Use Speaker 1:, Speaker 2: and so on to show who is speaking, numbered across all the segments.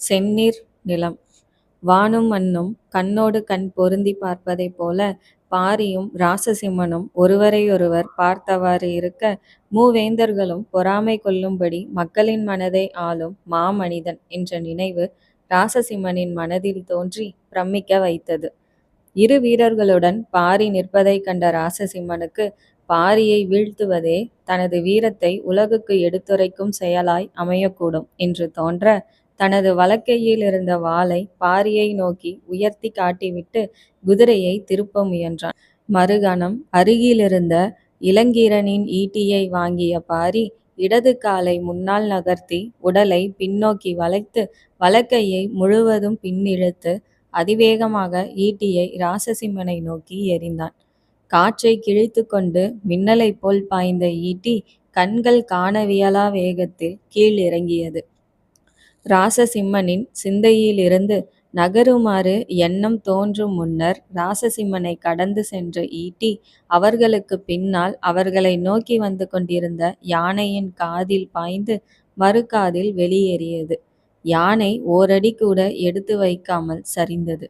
Speaker 1: செந்நீர் நிலம் வானும் மண்ணும் கண்ணோடு கண் பொருந்தி பார்ப்பதைப் போல பாரியும் ராசசிம்மனும் ஒருவரையொருவர் பார்த்தவாறு இருக்க மூவேந்தர்களும் பொறாமை கொள்ளும்படி மக்களின் மனதை ஆளும் மாமனிதன் என்ற நினைவு ராசசிம்மனின் மனதில் தோன்றி பிரமிக்க வைத்தது. இரு வீரர்களுடன் பாரி நிற்பதைக் கண்ட ராசசிம்மனுக்கு பாரியை வீழ்த்துவதே தனது வீரத்தை உலகுக்கு எடுத்துரைக்கும் செயலாய் அமையக்கூடும் என்று தோன்ற தனது வலக்கையிலிருந்த வாளை பாரியை நோக்கி உயர்த்தி காட்டிவிட்டு குதிரையை திருப்ப முயன்றான். மறுகணம் அருகிலிருந்த இளங்கீரனின் ஈட்டியை வாங்கிய பாரி இடது காலை முன்னால் நகர்த்தி உடலை பின்னோக்கி வளைத்து வலக்கையை முழுவதும் பின்னிழுத்து அதிவேகமாக ஈட்டியை ராசசிம்மனை நோக்கி எறிந்தான். காற்றைக் கிழித்துக்கொண்டு மின்னலைப் போல் பாய்ந்த ஈட்டி கண்கள் காணவியலா வேகத்தில் கீழ் இறங்கியது. ராசசிம்மனின் சிந்தையிலிருந்து நகருமாறு எண்ணம் தோன்றும் முன்னர் ராசசிம்மனை கடந்து சென்று ஈட்டி அவர்களுக்குப் பின்னால் அவர்களை நோக்கி வந்து கொண்டிருந்த யானையின் காதில் பாய்ந்து மறுகாதில் வெளியேறியது. யானை ஓரடி கூட எடுத்து வைக்காமல் சரிந்தது.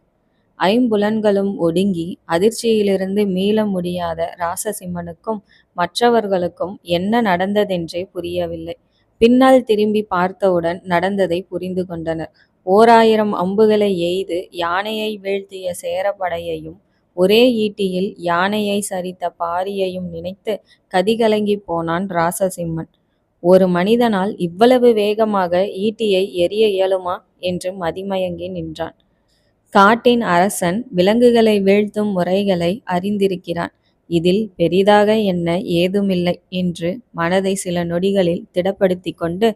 Speaker 1: ஐம்புலன்களும் ஒடுங்கி அதிர்ச்சியிலிருந்து மீள முடியாத ராசசிம்மனுக்கும் மற்றவர்களுக்கும் என்ன நடந்ததென்றே புரியவில்லை. பின்னால் திரும்பிப் பார்த்தவுடன் நடந்ததை புரிந்து கொண்டனர். ஓராயிரம் அம்புகளை எய்து யானையை வீழ்த்திய சேரப்படையையும் ஒரே ஈட்டியில் யானையை சரித்த பாரியையும் நினைத்து கதிகலங்கிப் போனான் ராசசிம்மன். ஒரு மனிதனால் இவ்வளவு வேகமாக ஈட்டியை எறிய இயலுமா என்று மதிமயங்கி நின்றான். காட்டின் அரசன் விலங்குகளை வீழ்த்தும் முறைகளை அறிந்திருக்கிறான். இதில் பெரிதாக என்ன ஏதுமில்லை என்று மனதை சில நொடிகளில் திடப்படுத்திக் கொண்டு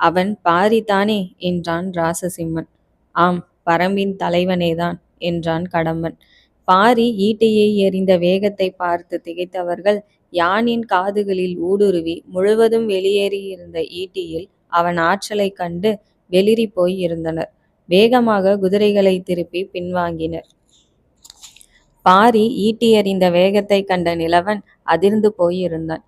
Speaker 1: அவன் பாரிதானே என்றான் ராசசிம்மன். ஆம் பரம்பின் தலைவனேதான் என்றான் கடம்பன். பாரி ஈட்டியை எறிந்த வேகத்தை பார்த்து திகைத்தவர்கள் யானின் காதுகளில் ஊடுருவி முழுவதும் வெளியேறியிருந்த ஈட்டியில் அவன் ஆற்றலைக் கண்டு வெளிறிப் போய் இருந்தனர். வேகமாக குதிரைகளை திருப்பி பின்வாங்கினர். பாரி ஈட்டி எறிந்த வேகத்தைக் கண்ட நிலவன் அதிர்ந்து போயிருந்தான்.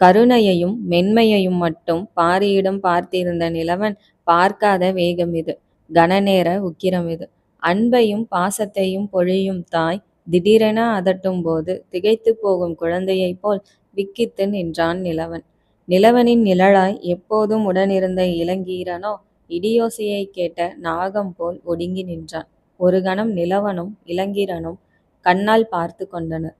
Speaker 1: கருணையையும் மென்மையையும் மட்டும் பாரியிடம் பார்த்திருந்த நிலவன் பார்க்காத வேகம் இது. கனநேர உக்கிரம் இது. அன்பையும் பாசத்தையும் பொழியும் தாய் திடீரென அதட்டும்போது திகைத்து போகும் குழந்தையைப் போல் விக்கித்து நின்றான் நிலவன். நிலவனின் நிழலாய் எப்போதும் உடனிருந்த இளங்கீரனோ இடியோசையை கேட்ட நாகம் போல் ஒடுங்கி நின்றான். ஒரு கணம் நிலவனும் இளங்கீரனும் கண்ணால் பார்த்து கொண்டனர்.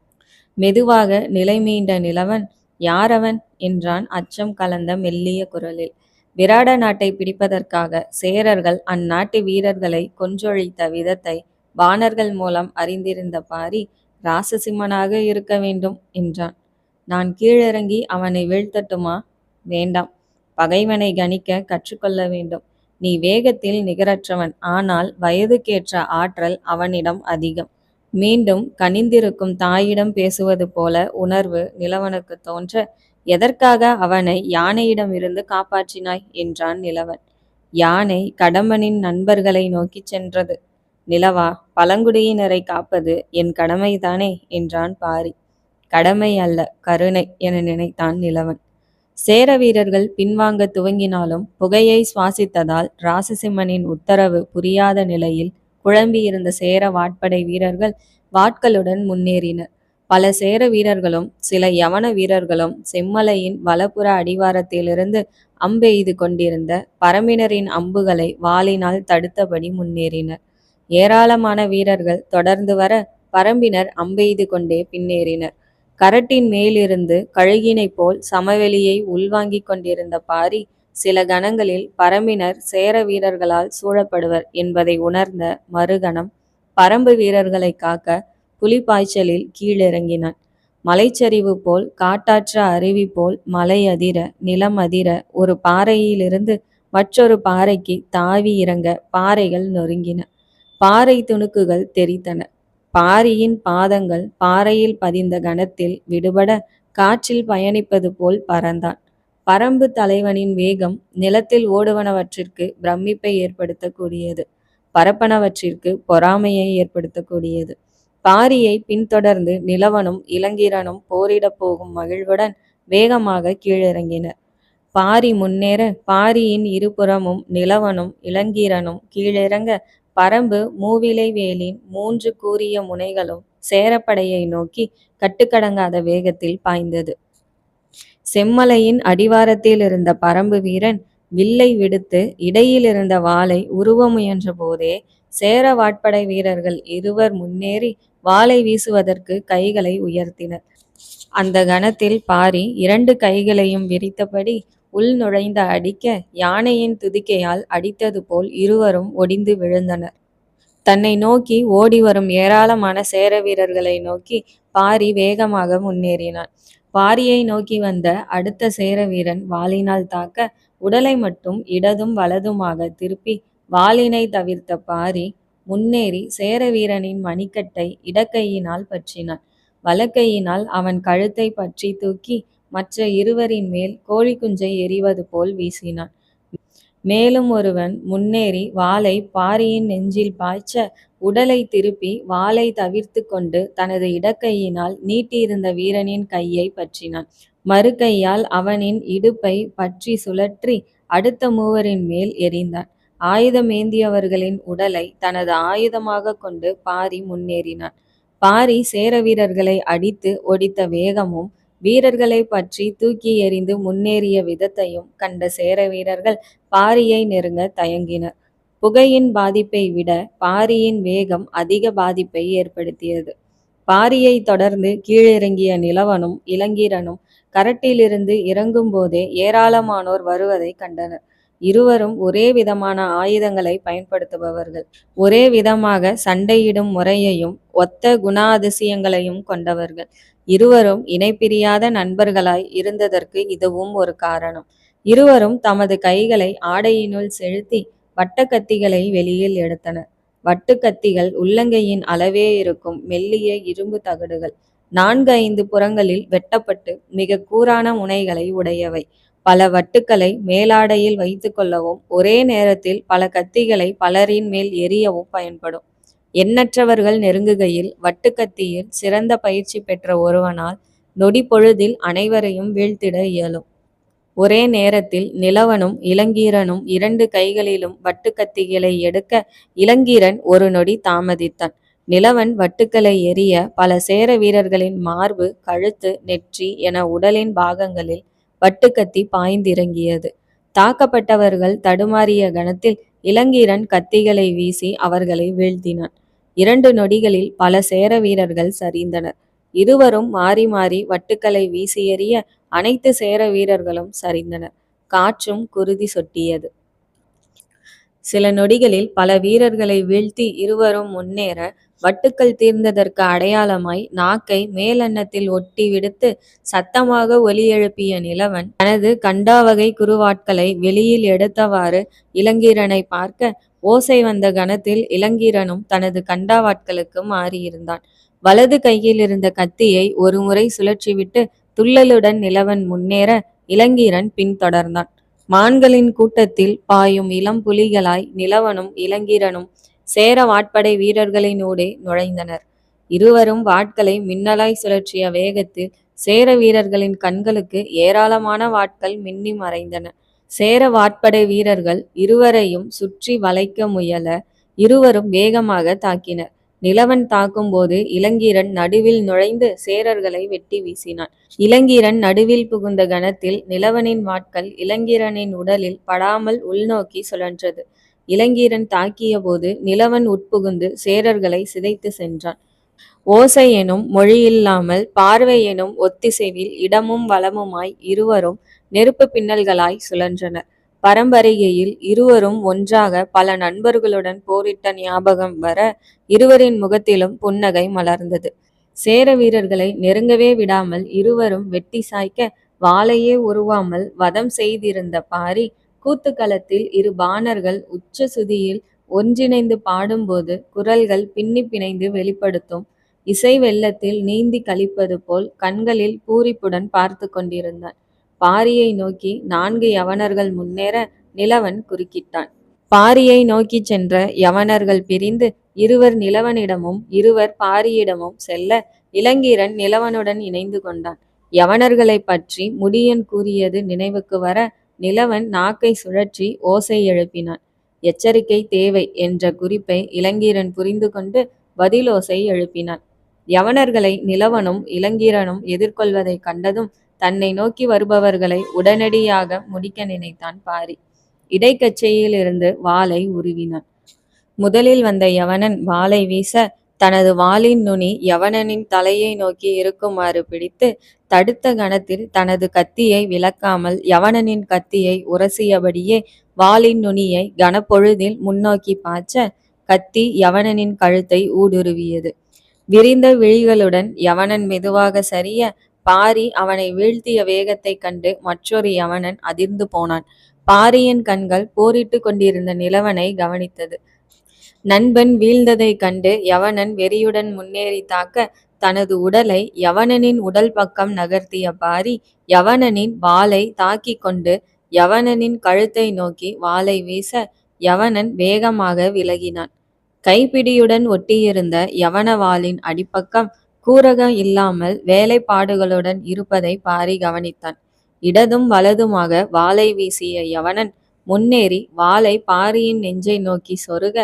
Speaker 1: மெதுவாக நிலை மீண்ட நிலவன் யாரவன்? என்றான் அச்சம் கலந்த மெல்லிய குரலில். விராட நாட்டை பிடிப்பதற்காக சேரர்கள் அந்நாட்டு வீரர்களை கொன்றொழித்த விதத்தை வானர்கள் மூலம் அறிந்திருந்த பாரி ராசசிம்மனாக இருக்க வேண்டும் என்றான். நான் கீழிறங்கி அவனை வீழ்த்தட்டுமா? வேண்டாம். பகைவனை கணிக்கக் கற்றுக்கொள்ள வேண்டும். நீ வேகத்தில் நிகரற்றவன் ஆனால் வயதுக்கேற்ற ஆற்றல் அவனிடம் அதிகம். மீண்டும் கனிந்திருக்கும் தாயிடம் பேசுவது போல உணர்வு நிலவனுக்கு தோன்ற எதற்காக அவனை யானையிடமிருந்து காப்பாற்றினாய்? என்றான் நிலவன். யானை கடம்பனின் நண்பர்களை நோக்கிச் சென்றது. நிலவா பழங்குடியினரை காப்பது என் கடமைதானே என்றான் பாரி. கடமை அல்ல கருணை என நினைத்தான் நிலவன். சேர வீரர்கள் பின்வாங்க துவங்கினாலும் புகையை சுவாசித்ததால் ராசசிம்மனின் உத்தரவு புரியாத நிலையில் குழம்பியிருந்த சேர வாட்படை வீரர்கள் வாட்களுடன் முன்னேறினர். பல சேர வீரர்களும் சில யவன வீரர்களும் செம்மலையின் வலப்புற அடிவாரத்திலிருந்து அம்பெய்து கொண்டிருந்த பரம்பினரின் அம்புகளை வாளினால் தடுத்தபடி முன்னேறினர். ஏராளமான வீரர்கள் தொடர்ந்து வர பரம்பினர் அம்பெய்து கொண்டே பின்னேறினர். கரட்டின் மேலிருந்து கழுகினைப் போல் சமவெளியை உள்வாங்கிக் கொண்டிருந்த பாரி சில கணங்களில் பரம்பினர் சேர வீரர்களால் சூழப்படுவர் என்பதை உணர்ந்த மறுகணம் பரம்பு வீரர்களைக் காக்க புலிப்பாய்ச்சலில் கீழிறங்கினான். மலைச்சரிவு போல் காட்டாற்று அருவி போல் மலை அதிர நிலம் அதிர ஒரு பாறையிலிருந்து மற்றொரு பாறைக்குத் தாவி இறங்க பாறைகள் நொறுங்கின. பாறை துணுக்குகள் தெரித்தன பாரியின் பாதங்கள் பாறையில் பதிந்த கணத்தில் விடுபட காற்றில் பயணிப்பது போல் பறந்தான். பரம்பு தலைவனின் வேகம் நிலத்தில் ஓடுவனவற்றிற்கு பிரமிப்பை ஏற்படுத்தக்கூடியது பரப்பனவற்றிற்கு பொறாமையை ஏற்படுத்தக்கூடியது பாரியை பின்தொடர்ந்து நிலவனும் இளங்கீரனும் போரிடப் போகும் மகிழ்வுடன் வேகமாக கீழிறங்கினர். பாரி முன்னேற பாரியின் இருபுறமும் நிலவனும் இளங்கீரனும் கீழிறங்க பரம்பு மூவிலை வேலின் மூன்று கூரிய முனைகளும் சேரப்படையை நோக்கி கட்டுக்கடங்காத வேகத்தில் பாய்ந்தது. செம்மலையின் அடிவாரத்தில் இருந்த பரம்பு வீரன் வில்லை விடுத்து இடையிலிருந்த வாளை உருவ முயன்ற போதே சேர வாட்படை வீரர்கள் இருவர் முன்னேறி வாளை வீசுவதற்கு கைகளை உயர்த்தினர். அந்த கணத்தில் பாரி இரண்டு கைகளையும் விரித்தபடி உள் நுழைந்த அடிக்க யானையின் துதிக்கையால் அடித்தது போல் இருவரும் ஒடிந்து விழுந்தனர். தன்னை நோக்கி ஓடிவரும் ஏராளமான சேர வீரர்களை நோக்கி பாரி வேகமாக முன்னேறினான். பாரியை நோக்கி வந்த அடுத்த சேர வீரன் வாளினால் தாக்க உடலை மட்டும் இடதும் வலதுமாக திருப்பி வாளினை தவிர்த்த பாரி முன்னேறி சேர வீரனின் மணிக்கட்டை இடக்கையினால் பற்றினான். வலக்கையினால் அவன் கழுத்தைப் பற்றி தூக்கி மற்ற இருவரின் மேல் கோழிக்குஞ்சை எறிவது போல் வீசினான். மேலும் ஒருவன் முன்னேறி வாளை பாரியின் நெஞ்சில் பாய்ச்ச உடலை திருப்பி வாளை தவிர்த்துக் கொண்டு தனது இடக்கையினால் நீட்டியிருந்த வீரனின் கையை பற்றினான். மறு கையால் அவனின் இடுப்பை பற்றி சுழற்றி அடுத்த மூவரின் மேல் எறிந்தான். ஆயுதமேந்தியவர்களின் உடலை தனது ஆயுதமாக கொண்டு பாரி முன்னேறினான். பாரி சேர வீரர்களை அடித்து ஒடித்த வேகமும் வீரர்களை பற்றி தூக்கி எறிந்து முன்னேறிய விதத்தையும் கண்ட சேர வீரர்கள் பாரியை நெருங்க தயங்கினர். புகையின் பாதிப்பை விட பாரியின் வேகம் அதிக பாதிப்பை ஏற்படுத்தியது. பாரியைத் தொடர்ந்து கீழிறங்கிய நிலவனும் இளங்கீரனும் கரட்டிலிருந்து இறங்கும் போதே ஏராளமானோர் வருவதை கண்டனர். இருவரும் ஒரே விதமான ஆயுதங்களை பயன்படுத்துபவர்கள். ஒரே விதமாக சண்டையிடும் முறையையும் ஒத்த குணாதிசயங்களையும் கொண்டவர்கள். இருவரும் இணைப்பிரியாத நண்பர்களாய் இருந்ததற்கு இதுவும் ஒரு காரணம். இருவரும் தமது கைகளை ஆடையினுள் செலுத்தி வட்டக்கத்திகளை வெளியில் எடுத்தனர். வட்டுக்கத்திகள் உள்ளங்கையின் அளவே இருக்கும் மெல்லிய இரும்பு தகடுகள். நான்கு ஐந்து புறங்களில் வெட்டப்பட்டு மிக கூரான முனைகளை உடையவை. பல வட்டுக்களை மேலாடையில் வைத்து கொள்ளவும் ஒரே நேரத்தில் பல கத்திகளை பலரின் மேல் எரியவும் பயன்படும். எண்ணற்றவர்கள் நெருங்குகையில் வட்டுக்கத்தியில் சிறந்த பயிற்சி பெற்ற ஒருவனால் நொடி பொழுதில் அனைவரையும் வீழ்த்திட இயலும். ஒரே நேரத்தில் நிலவனும் இளங்கீரனும் இரண்டு கைகளிலும் வட்டுக்கத்திகளை எடுக்க இளங்கீரன் ஒரு நொடி தாமதித்தான். நிலவன் வட்டுக்களை எறிய பல சேர வீரர்களின் மார்பு கழுத்து நெற்றி என உடலின் பாகங்களில் வட்டுக்கத்தி பாய்ந்திறங்கியது. தாக்கப்பட்டவர்கள் தடுமாறிய கணத்தில் இளங்கீரன் கத்திகளை வீசி அவர்களை வீழ்த்தினான். இரண்டு நொடிகளில் பல சேர வீரர்கள் சரிந்தனர். இருவரும் மாறி மாறி வட்டுக்களை வீசி எறிய அனைத்து சேர வீரர்களும் சரிந்தனர். காற்றும் குருதி சொட்டியது. சில நொடிகளில் பல வீரர்களை வீழ்த்தி இருவரும் முன்னேற வட்டுக்கள் தீர்ந்ததற்கு அடையாளமாய் நாக்கை மேலன்னத்தில் ஒட்டி விடுத்து சத்தமாக ஒலி எழுப்பிய நிலவன் தனது கண்டாவகை குருவாட்களை வெளியில் எடுத்தவாறு இளங்கீரனை பார்க்க ஓசை வந்த கணத்தில் இளங்கீரனும் தனது கண்டாவாட்களுக்கு மாறியிருந்தான். வலது கையில் இருந்த கத்தியை ஒருமுறை சுழற்றிவிட்டு துள்ளலுடன் நிலவன் முன்னேற இளங்கீரன் பின்தொடர்ந்தான் மான்களின் கூட்டத்தில் பாயும் இளம் புலிகளாய் நிலவனும் இளங்கீரனும் சேர வாட்படை வீரர்களினூடே நுழைந்தனர். இருவரும் வாட்களை மின்னலாய் சுழற்றிய வேகத்தில் சேர வீரர்களின் கண்களுக்கு ஏராளமான வாட்கள் மின்னி மறைந்தன. சேர வாட்படை வீரர்கள் இருவரையும் சுற்றி வளைக்க முயல இருவரும் வேகமாக தாக்கினர். நிலவன் தாக்கும்போது இளங்கீரன் நடுவில் நுழைந்து சேரர்களை வெட்டி வீசினான். இளங்கீரன் நடுவில் புகுந்த கணத்தில் நிலவனின் வாட்கள் இளங்கீரனின் உடலில் படாமல் உள்நோக்கி சுழன்றது. இளங்கீரன் தாக்கியபோது நிலவன் உட்புகுந்து சேரர்களை சிதைத்து சென்றான். ஓசை எனும் மொழியில்லாமல் பார்வை எனும் ஒத்திசைவில் இடமும் வளமுமாய் இருவரும் நெருப்பு பின்னல்களாய் சுழன்றனர். பரம்பரையில் இருவரும் ஒன்றாக பல நண்பர்களுடன் போரிட்ட ஞாபகம் வர இருவரின் முகத்திலும் புன்னகை மலர்ந்தது. சேர வீரர்களை நெருங்கவே விடாமல் இருவரும் வெட்டி சாய்க்க வாளையே உருவாமல் வதம் செய்திருந்த பாரி கூத்துக்களத்தில் இரு பாணர்கள் உச்ச சுதியில் ஒன்றிணைந்து பாடும்போது குரல்கள் பின்னி பிணைந்து வெளிப்படுத்தும் இசை வெள்ளத்தில் நீந்தி கழிப்பது போல் கண்களில் பூரிப்புடன் பார்த்து கொண்டிருந்தான். பாரியை நோக்கி நான்கு யவனர்கள் முன்னேற நிலவன் குறுக்கிட்டான். பாரியை நோக்கிச் சென்ற யவனர்கள் பிரிந்து இருவர் நிலவனிடமும் இருவர் பாரியிடமும் செல்ல இளங்கீரன் நிலவனுடன் இணைந்து கொண்டான். யவனர்களைப் பற்றி முடியன் கூறியது நினைவுக்கு வர நிலவன் நாக்கை சுழற்றி ஓசை எழுப்பினான். எச்சரிக்கை தேவை என்ற குறிப்பை இளங்கீரன் புரிந்து கொண்டு பதிலோசை எழுப்பினான். யவனர்களை நிலவனும் இளங்கீரனும் எதிர்கொள்வதைக் கண்டதும் தன்னை நோக்கி வருபவர்களை உடனடியாக முடிக்க நினைத்தான் பாரி. இடைக்கச்சையிலிருந்து வாளை உருவினான். முதலில் வந்த யவனன் வாளை வீச தனது வாளின் நுனி யவனனின் தலையை நோக்கி இருக்குமாறு பிடித்து தடுத்த கணத்தில் தனது கத்தியை விலக்காமல் யவனனின் கத்தியை உரசியபடியே வாளின் நுனியை கனப்பொழுதில் முன்னோக்கி பாய்ச்ச கத்தி யவனனின் கழுத்தை ஊடுருவியது. விரிந்த விழிகளுடன் யவனன் மெதுவாக சரிய பாரி அவனை வீழ்த்திய வேகத்தைக் கண்டு மற்றொரு யவனன் அதிர்ந்து போனான். பாரியின் கண்கள் போரிட்டுக் கொண்டிருந்த நிலவனை கவனித்தது. நண்பன் வீழ்ந்ததைக் கண்டு யவனன் வெறியுடன் முன்னேறி தாக்க தனது உடலை யவனனின் உடல் பக்கம் நகர்த்திய பாரி யவனனின் வாளை தாக்கிக் கொண்டு யவனனின் கழுத்தை நோக்கி வாளை வீச யவனன் வேகமாக விலகினான். கைப்பிடியுடன் ஒட்டியிருந்த யவனவாளின் அடிப்பக்கம் கூரகம் இல்லாமல் வேலைப்பாடுகளுடன் இருப்பதை பாரி கவனித்தான். இடதும் வலதுமாக வாளை வீசிய யவனன் முன்னேறி வாளை பாரியின் நெஞ்சை நோக்கி சொருக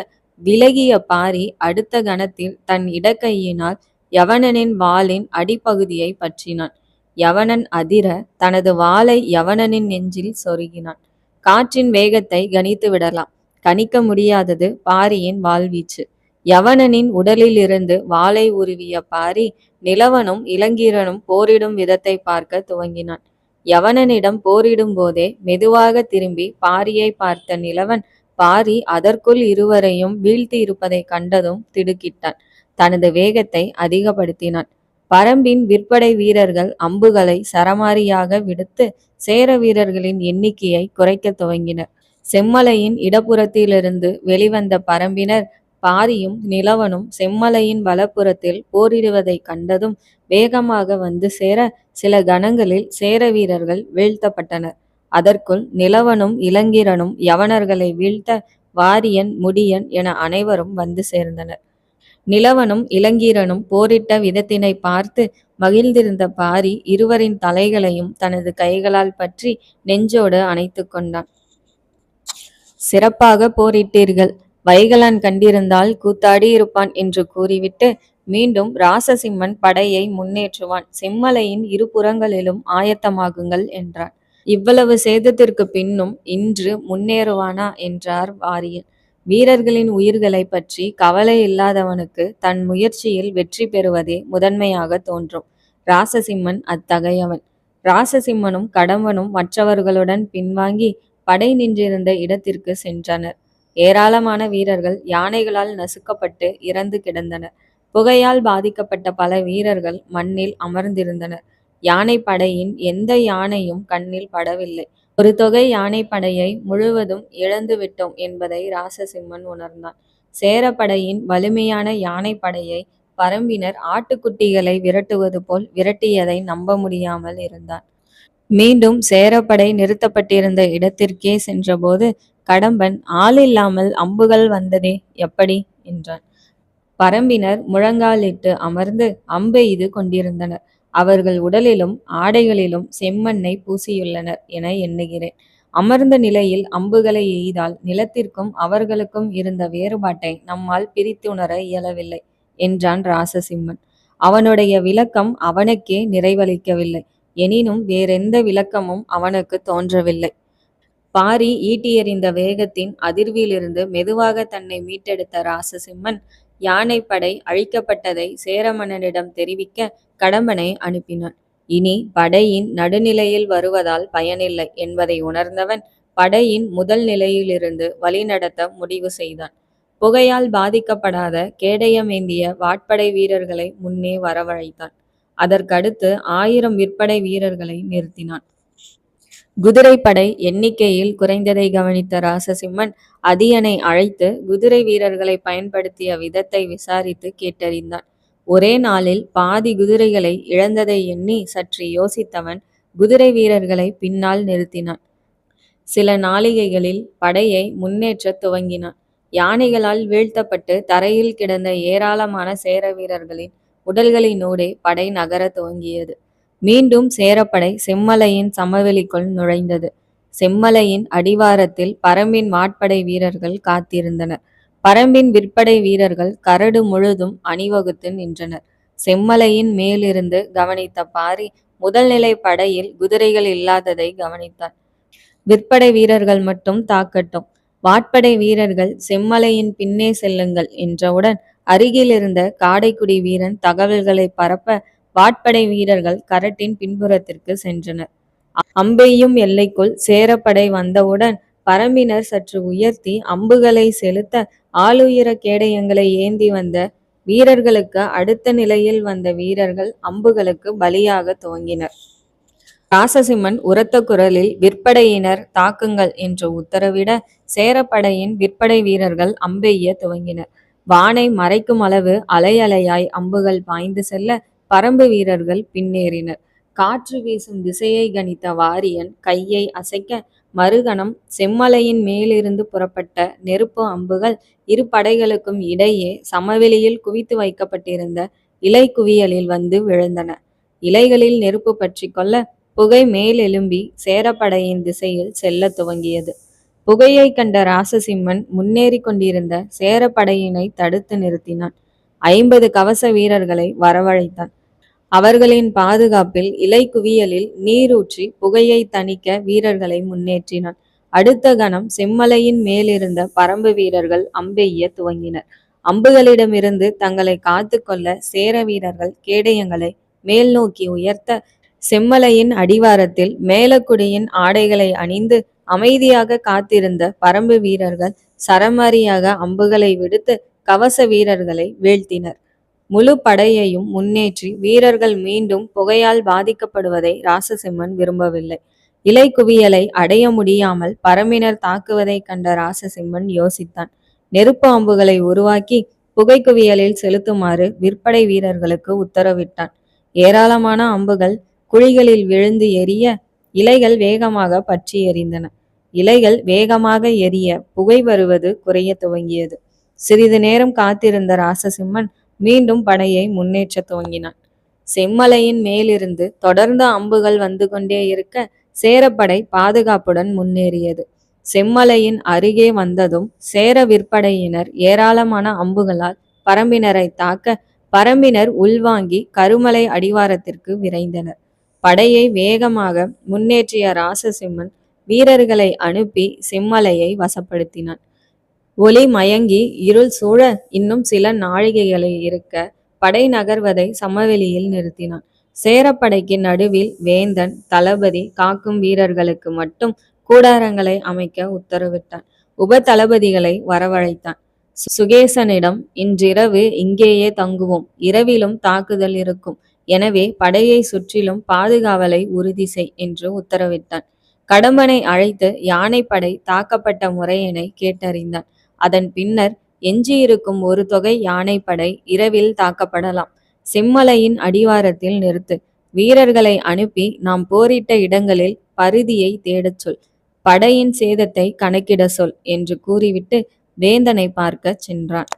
Speaker 1: விலகிய பாரி அடுத்த கணத்தில் தன் இடக்கையினால் யவனனின் வாளின் அடிப்பகுதியைப் பற்றினான். யவனன் அதிர தனது வாளை யவனனின் நெஞ்சில் சொருகினான். காற்றின் வேகத்தை கணித்து விடலாம் கணிக்க முடியாதது பாரியின் வாழ்வீச்சு யவனனின் உடலிலிருந்து வாளை உருவிய பாரி நிலவனும் இளங்கீரனும் போரிடும் விதத்தை பார்க்க துவங்கினான். யவனனிடம் போரிடும் போதே மெதுவாக திரும்பி பாரியை பார்த்த நிலவன் பாரி அதற்குள் இருவரையும் வீழ்த்தியிருப்பதைக் கண்டதும் திடுக்கிட்டான். தனது வேகத்தை அதிகப்படுத்தினான். பரம்பின் விற்படை வீரர்கள் அம்புகளை சரமாரியாக விடுத்து சேர வீரர்களின் எண்ணிக்கையை குறைக்கத் துவங்கினர். செம்மலையின் இடப்புறத்திலிருந்து வெளிவந்த பரம்பினர் பாரியும் நிலவனும் செம்மலையின் வலப்புறத்தில் போரிடுவதைக் கண்டதும் வேகமாக வந்து சேர சில கணங்களில் சேர வீரர்கள் வீழ்த்தப்பட்டனர். அதற்குள் நிலவனும் இளங்கிரனும் யவனர்களை வீழ்த்த வாரியன் முடியன் என அனைவரும் வந்து சேர்ந்தனர். நிலவனும் இளங்கீரனும் போரிட்ட விதத்தினைப் பார்த்து மகிழ்ந்திருந்த பாரி இருவரின் தலைகளையும் தனது கைகளால் பற்றி நெஞ்சோடு அணைத்துக் கொண்டான். சிறப்பாக போரிட்டீர்கள். வைகலன் கண்டிருந்தால் கூத்தாடி இருப்பான் என்று கூறிவிட்டு மீண்டும் ராசசிம்மன் படையை முன்னேற்றுவான். செம்மலையின் இருபுறங்களிலும் ஆயத்தமாகுங்கள் என்றான். இவ்வளவு சேதத்திற்குப் பின்னும் இன்று முன்னேறுவானா? என்றார் வாரியன். வீரர்களின் உயிர்களைப் கவலை இல்லாதவனுக்கு தன் முயற்சியில் வெற்றி பெறுவதே முதன்மையாக தோன்றும். ராசசிம்மன் அத்தகையவன். இராசசிம்மனும் கடம்பனும் மற்றவர்களுடன் பின்வாங்கி படை நின்றிருந்த இடத்திற்கு சென்றனர். ஏராளமான வீரர்கள் யானைகளால் நசுக்கப்பட்டு இறந்து கிடந்தனர். புகையால் பாதிக்கப்பட்ட பல வீரர்கள் மண்ணில் அமர்ந்திருந்தனர். யானைப்படையின் எந்த யானையும் கண்ணில் படவில்லை. ஒரு தொகை யானைப்படையை முழுவதும் இழந்துவிட்டோம் என்பதை ராசசிம்மன் உணர்ந்தான். சேரப்படையின் வலிமையான யானைப்படையைப் பரம்பினர் ஆட்டுக்குட்டிகளை விரட்டுவது போல் விரட்டியதை நம்ப முடியாமல் இருந்தான். மீண்டும் சேரப்படை நிறுத்தப்பட்டிருந்த இடத்திற்கே சென்றபோது கடம்பன் ஆள் இல்லாமல் அம்புகள் வந்ததே எப்படி? என்றான். பரம்பினர் முழங்காலிட்டு அமர்ந்து அம்பெய்து கொண்டிருந்தனர். அவர்கள் உடலிலும் ஆடைகளிலும் செம்மண்ணை பூசியுள்ளனர் என எண்ணுகிறேன். அமர்ந்த நிலையில் அம்புகளை எய்தால் நிலத்திற்கும் அவர்களுக்கும் இருந்த வேறுபாட்டை நம்மால் பிரித்துணர இயலவில்லை என்றான் ராசசிம்மன் அவனுடைய விளக்கம் அவனுக்கே நிறைவளிக்கவில்லை. எனினும் வேறெந்த விளக்கமும் அவனுக்கு தோன்றவில்லை. பாரி ஈட்டியறிந்த வேகத்தின் அதிர்விலிருந்து மெதுவாக தன்னை மீட்டெடுத்த ராசசிம்மன் யானைப்படை அழிக்கப்பட்டதை சேரமன்னனிடம் தெரிவிக்க கடம்பனை அனுப்பினான். இனி படையின் நடுநிலையில் வருவதால் பயனில்லை என்பதை உணர்ந்தவன் படையின் முதல் நிலையிலிருந்து வழிநடத்த முடிவு செய்தான். புகையால் பாதிக்கப்படாத கேடயமேந்திய வாட்படை வீரர்களை முன்னே வரவழைத்தான். அதற்கடுத்து ஆயிரம் விற்படை வீரர்களை நிறுத்தினான். குதிரைப்படை எண்ணிக்கையில் குறைந்ததை கவனித்த ராசசிம்மன் அதியனை அழைத்து குதிரை வீரர்களை பயன்படுத்திய விதத்தை விசாரித்து கேட்டறிந்தான். ஒரே நாளில் பாதி குதிரைகளை இழந்ததை எண்ணி சற்று யோசித்தவன் குதிரை வீரர்களை பின்னால் நிறுத்தினான். சில நாளிகைகளில் படையை முன்னேற்றத் துவங்கினான். யானைகளால் வீழ்த்தப்பட்டு தரையில் கிடந்த ஏராளமான சேர வீரர்களின் உடல்களினூடே படை நகர துவங்கியது. மீண்டும் சேரப்படை செம்மலையின் சமவெளிக்குள் நுழைந்தது. செம்மலையின் அடிவாரத்தில் பரம்பின் மாட்படை வீரர்கள் காத்திருந்தனர். பரம்பின் விற்படை வீரர்கள் கரடு முழுதும் அணிவகுத்து நின்றனர். செம்மலையின் மேலிருந்து கவனித்த பாரி முதல்நிலை படையில் குதிரைகள் இல்லாததை கவனித்தார். விற்படை வீரர்கள் மட்டும் தாக்கட்டும். வாட்படை வீரர்கள் செம்மலையின் பின்னே செல்லுங்கள் என்றவுடன் அருகில் இருந்த காடைக்குடி வீரன் தகவல்களை பரப்ப வாட்படை வீரர்கள் கரட்டின் பின்புறத்திற்கு சென்றனர். அம்பெய்யும் எல்லைக்குள் சேரப்படை வந்தவுடன் பரம்பினர் சற்று உயர்த்தி அம்புகளை செலுத்த ஆளுயர கேடயங்களை ஏந்தி வந்த வீரர்களுக்கு அடுத்த நிலையில் வந்த வீரர்கள் அம்புகளுக்கு பலியாக துவங்கினர். ராசசிம்மன் உரத்த குரலில் விற்படையினர் தாக்குங்கள் என்று உத்தரவிட சேரப்படையின் விற்படை வீரர்கள் அம்பெய்ய துவங்கினர். வானை மறைக்கும் அளவு அலையலையாய் அம்புகள் பாய்ந்து செல்ல பரம்பு வீரர்கள் பின்னேறினர். காற்று வீசும் திசையை கணித்த வாரியன் கையை அசைக்க மறுகணம் செம்மலையின் மேலிருந்து புறப்பட்ட நெருப்பு அம்புகள் இரு படைகளுக்கும் இடையே சமவெளியில் குவித்து வைக்கப்பட்டிருந்த இலை குவியலில் வந்து விழுந்தன. இலைகளில் நெருப்பு பற்றி கொள்ள புகை மேலெலும்பி சேரப்படையின் திசையில் செல்ல துவங்கியது. புகையை கண்ட ராசசிம்மன் முன்னேறி கொண்டிருந்த சேரப்படையினை தடுத்து நிறுத்தினான். ஐம்பது கவச வீரர்களை வரவழைத்தான். அவர்களின் பாதுகாப்பில் இலை குவியலில் நீரூற்றி புகையை தணிக்க வீரர்களை முன்னேற்றினான். அடுத்த கணம் செம்மலையின் மேலிருந்த பரம்பு வீரர்கள் அம்பெய்ய துவங்கினர். அம்புகளிடமிருந்து தங்களை காத்து கொள்ள சேர வீரர்கள் கேடயங்களை மேல் நோக்கி உயர்த்த செம்மலையின் அடிவாரத்தில் மேலக்குடியின் ஆடைகளை அணிந்து அமைதியாக காத்திருந்த பரம்பு வீரர்கள் சரமாரியாக அம்புகளை விடுத்து கவச வீரர்களை வீழ்த்தினர். முழு படையையும் முன்னேற்றி வீரர்கள் மீண்டும் புகையால் பாதிக்கப்படுவதை ராசசிம்மன் விரும்பவில்லை. இலை குவியலை அடைய முடியாமல் பரம்பினர் தாக்குவதை கண்ட ராசசிம்மன் யோசித்தான். நெருப்பு அம்புகளை உருவாக்கி புகை குவியலில் செலுத்துமாறு விற்படை வீரர்களுக்கு உத்தரவிட்டான். ஏராளமான அம்புகள் குழிகளில் விழுந்து எரிய இலைகள் வேகமாக பற்றி எறிந்தன இலைகள் வேகமாக எரிய புகை வருவது குறைய துவங்கியது. சிறிது நேரம் காத்திருந்த ராசசிம்மன் மீண்டும் படையை முன்னேற்ற துவங்கினான். செம்மலையின் மேலிருந்து தொடர்ந்து அம்புகள் வந்து கொண்டே இருக்க சேரப்படை பாதுகாப்புடன் முன்னேறியது. செம்மலையின் அருகே வந்ததும் சேர விற்படையினர் ஏராளமான அம்புகளால் பரம்பினரை தாக்க பரம்பினர் உள்வாங்கி கருமலை அடிவாரத்திற்கு விரைந்தனர். படையை வேகமாக முன்னேற்றிய ராசசிம்மன் வீரர்களை அனுப்பி செம்மலையை வசப்படுத்தினான். ஒளி மயங்கி இருள் சூழ இன்னும் சில நாழிகைகளை இருக்க படை நகர்வதை சமவெளியில் நிறுத்தினான். சேரப்படைக்கு நடுவில் வேந்தன் தளபதி காக்கும் வீரர்களுக்கு மட்டும் கூடாரங்களை அமைக்க உத்தரவிட்டான். உப தளபதிகளை வரவழைத்தான் சுகேசனிடம் இன்றிரவு இங்கேயே தங்குவோம். இரவிலும் தாக்குதல் இருக்கும். எனவே படையை சுற்றிலும் பாதுகாவலை உறுதி செய் என்று உத்தரவிட்டான். கடம்பனை அழைத்து யானைப்படை தாக்கப்பட்ட முறையினை கேட்டறிந்தான். அதன் பின்னர் எஞ்சியிருக்கும் ஒரு தொகை யானைப்படை இரவில் தாக்கப்படலாம். செம்மலையின் அடிவாரத்தில் நிறுத்து. வீரர்களை அனுப்பி நாம் போரிட்ட இடங்களில் பருதியை தேடச் சொல். படையின் சேதத்தை கணக்கிட சொல் என்று கூறிவிட்டு வேந்தனை பார்க்க சென்றான்.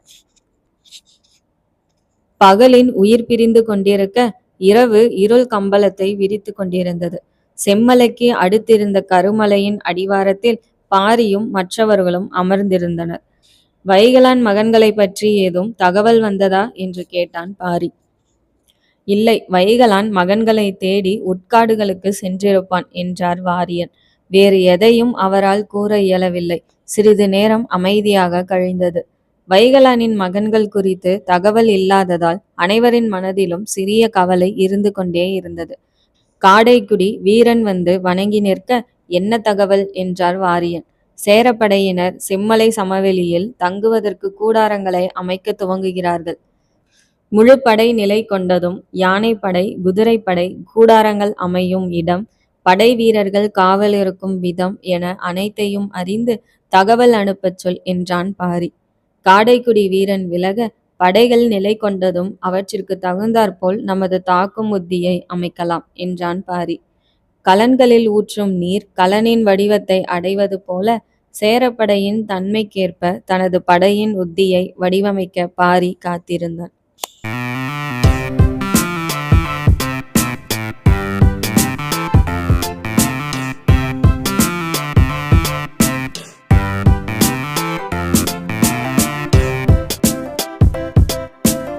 Speaker 1: பகலின் உயிர் பிரிந்து கொண்டிருக்க இரவு இருள் கம்பளத்தை விரித்து கொண்டிருந்தது. செம்மலைக்கு அடுத்திருந்த கருமலையின் அடிவாரத்தில் பாரியும் மற்றவர்களும் அமர்ந்திருந்தனர். வைகலான் மகன்களை பற்றி ஏதும் தகவல் வந்ததா? என்று கேட்டான் பாரி. இல்லை வைகலான் மகன்களை தேடி உட்காடுகளுக்கு சென்றிருப்பான் என்றார் வாரியன். வேறு எதையும் அவரால் கூற இயலவில்லை. சிறிது நேரம் அமைதியாக கழிந்தது. வைகலானின் மகன்கள் குறித்து தகவல் இல்லாததால் அனைவரின் மனதிலும் சிறிய கவலை இருந்து கொண்டே இருந்தது. காடைக்குடி வீரன் வந்து வணங்கி நிற்க என்ன தகவல்? என்றார் வாரியன். சேரப்படையினர் செம்மலை சமவெளியில் தங்குவதற்கு கூடாரங்களை அமைக்க துவங்குகிறார்கள். முழு படை நிலை கொண்டதும் யானைப்படை குதிரைப்படை கூடாரங்கள் அமையும் இடம் படை வீரர்கள் காவல் இருக்கும் விதம் என அனைத்தையும் அறிந்து தகவல் அனுப்பச் சொல் என்றான் பாரி. காடைக்குடி வீரன் விலக படைகள் நிலை கொண்டதும் அவற்றிற்கு தகுந்தாற்போல் நமது தாக்கும் உத்தியை அமைக்கலாம் என்றான் பாரி. கலன்களில் ஊற்றும் நீர் கலனின் வடிவத்தை அடைவது போல சேரப்படையின் தன்மைக்கேற்ப தனது படையின் உத்தியை வடிவமைக்க பாரி காத்திருந்தான்.